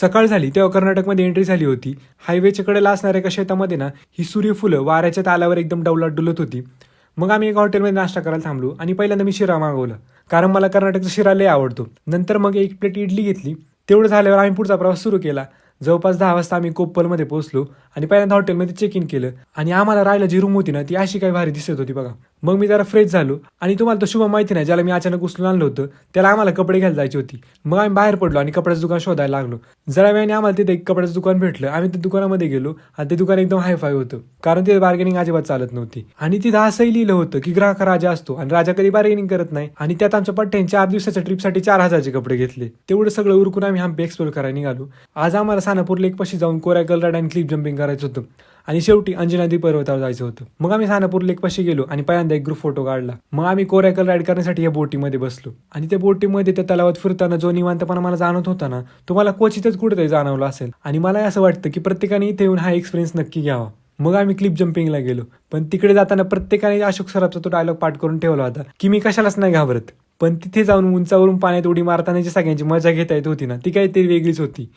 सकाळ झाली तेव्हा कर्नाटकमध्ये एंट्री झाली होती. हायवेच्या कडेला असणाऱ्या एका शेतामध्ये ना ही सूर्यफुलं वाऱ्याच्या तालावर एकदम डौलात डुलत होती. मग आम्ही एका हॉटेलमध्ये नाश्ता करायला थांबलो आणि पहिल्यांदा मी शिरा मागवला. कारण मला कर्नाटकचा शिरा लय आवडतो. नंतर मग एक प्लेट इडली घेतली. तेवढं झाल्यावर आम्ही पुढचा प्रवास सुरू केला. जवळपास दहा वाजता आम्ही कोप्पलमध्ये पोहोचलो आणि पहिल्यांदा हॉटेलमध्ये चेक इन केलं. आणि आम्हाला राहायला जी रूम होती ना ती अशी काही भारी दिसत होती बघा. मग मी जरा फ्रेश झालो. आणि तुम्हाला तो शुभ माहिती नाही ज्याला मी अचानक उचलून आणलं होतं त्याला आम्हाला कपडे घ्यायला जायची होती. मग आम्ही बाहेर पडलो आणि कपड्याचं दुकान शोधायला लागलो. जरा वेळाने आम्हाला तिथे एक कपड्याचं दुकान भेटलं. आम्ही त्या दुकानामध्ये गेलो आणि ते दुकान एकदम हायफाय होतं. कारण तिथे बार्गेनिंग अजिबात चालत नव्हती. आणि तिथं असंही लिहिलं होतं की ग्राहक राजा असतो आणि राजा कधी बार्गेनिंग करत नाही. आणि त्यात आमच्या पट्ट्यांच्या चार दिवसाच्या ट्रिपसाठी चार हजारचे कपडे घेतले. तेवढं सगळं उरकून आम्ही हम्पी एक्सप्लोर करायला निघालो. आज आम्हाला सानापूर लेक पशी जाऊन कोऱ्या कलराड आणि क्लिप जम्पिंग करायचं होतं. आणि शेवटी अंजनादी पर्वतावर जायचं होतं. मग आम्ही सानापूर लेक पाशी गेलो आणि पहिल्यांदा एक ग्रुप फोटो काढला. मग आम्ही कोरॅकल राईड करण्यासाठी या बोटीमध्ये बसलो. आणि त्या बोटीमध्ये त्या तलावात फिरताना जो निवांतपणा मला जाणवत होता ना तो मला क्वचितच कुठेतरी जाणवला असेल. आणि मला असं वाटतं की प्रत्येकाने इथे येऊन हा एक्सपिरियन्स नक्की घ्यावा. मग आम्ही क्लिप जम्पिंगला गेलो. पण तिकडे जाताना प्रत्येकाने अशोक सराफचा तो डायलॉग पाठ करून ठेवला होता की मी कशालाच नाही घाबरत. पण तिथे जाऊन उंचावरून पाण्यात उडी मारताना जी सगळ्यांची मजा घेता येत होती ना ती काहीतरी वेगळीच होती.